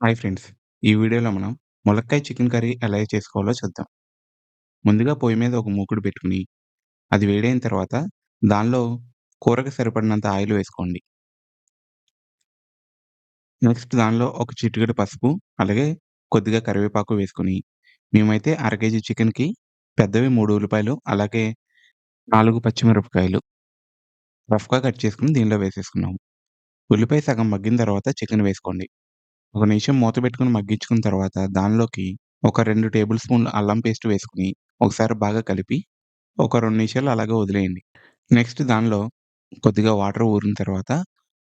Hi friends. ఈ వీడియోలో మనం ములక్కాయ చికెన్ కర్రీ ఎలా చేసుకోవాలో చూద్దాం. ముందుగా పొయ్యి మీద ఒక మూకుడు పెట్టుకుని అది వేడైన తర్వాత దానిలో కూరకు సరిపడినంత ఆయిల్ వేసుకోండి. నెక్స్ట్ దానిలో ఒక చిటికెడు పసుపు, అలాగే కొద్దిగా కరివేపాకు వేసుకుని మేమైతే అర కేజీ చికెన్‌కి పెద్దవి మూడు ఉల్లిపాయలు, అలాగే నాలుగు పచ్చిమిరపకాయలు రఫ్‌గా కట్ చేసుకుని దీనిలో వేసేసుకున్నాము. ఉల్లిపాయ సగం మగ్గిన తర్వాత చికెన్ వేసుకోండి. ఒక నిమిషం మూత పెట్టుకొని మగ్గించుకున్న తర్వాత దానిలోకి ఒక రెండు టేబుల్ స్పూన్లు అల్లం పేస్ట్ వేసుకొని, ఒకసారి బాగా కలిపి, ఒక రెండు నిమిషాలు అలాగే వదిలేయండి. నెక్స్ట్ దానిలో కొద్దిగా వాటర్ ఊరిన తర్వాత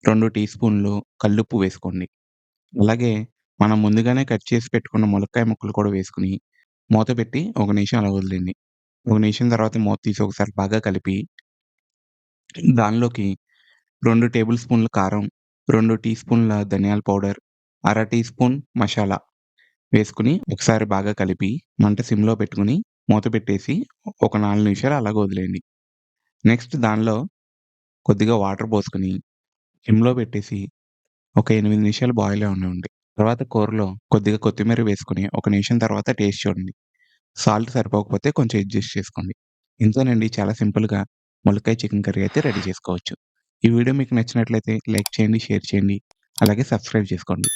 రెండు టీ స్పూన్‌లు కల్లుప్పు వేసుకోండి. అలాగే మనం ముందుగానే కట్ చేసి పెట్టుకున్న ములక్కాయ ముక్కలు కూడా వేసుకుని మూత పెట్టి ఒక నిమిషం అలా వదిలేయండి. ఒక నిమిషం తర్వాత మూత తీసి ఒకసారి బాగా కలిపి దానిలోకి రెండు టేబుల్ స్పూన్‌ల కారం, రెండు టీ స్పూన్‌ల ధనియాల పౌడర్, అర టీ స్పూన్ మసాలా వేసుకుని ఒకసారి బాగా కలిపి, మంట సిమ్‌లో పెట్టుకుని మూత పెట్టేసి ఒక నాలుగు నిమిషాలు అలాగే వదిలేయండి. నెక్స్ట్ దానిలో కొద్దిగా వాటర్ పోసుకొని, సిమ్‌లో పెట్టేసి ఒక ఎనిమిది నిమిషాలు బాయిల్ ఉండండి తర్వాత కూరలో కొద్దిగా కొత్తిమీర వేసుకొని, ఒక నిమిషం తర్వాత టేస్ట్ చూడండి. సాల్ట్ సరిపోకపోతే కొంచెం అడ్జస్ట్ చేసుకోండి. ఇంతేనండి చాలా సింపుల్‌గా ములక్కాయ చికెన్ కర్రీ అయితే రెడీ చేసుకోవచ్చు. ఈ వీడియో మీకు నచ్చినట్లయితే లైక్ చేయండి, షేర్ చేయండి, అలాగే సబ్స్క్రైబ్ చేసుకోండి.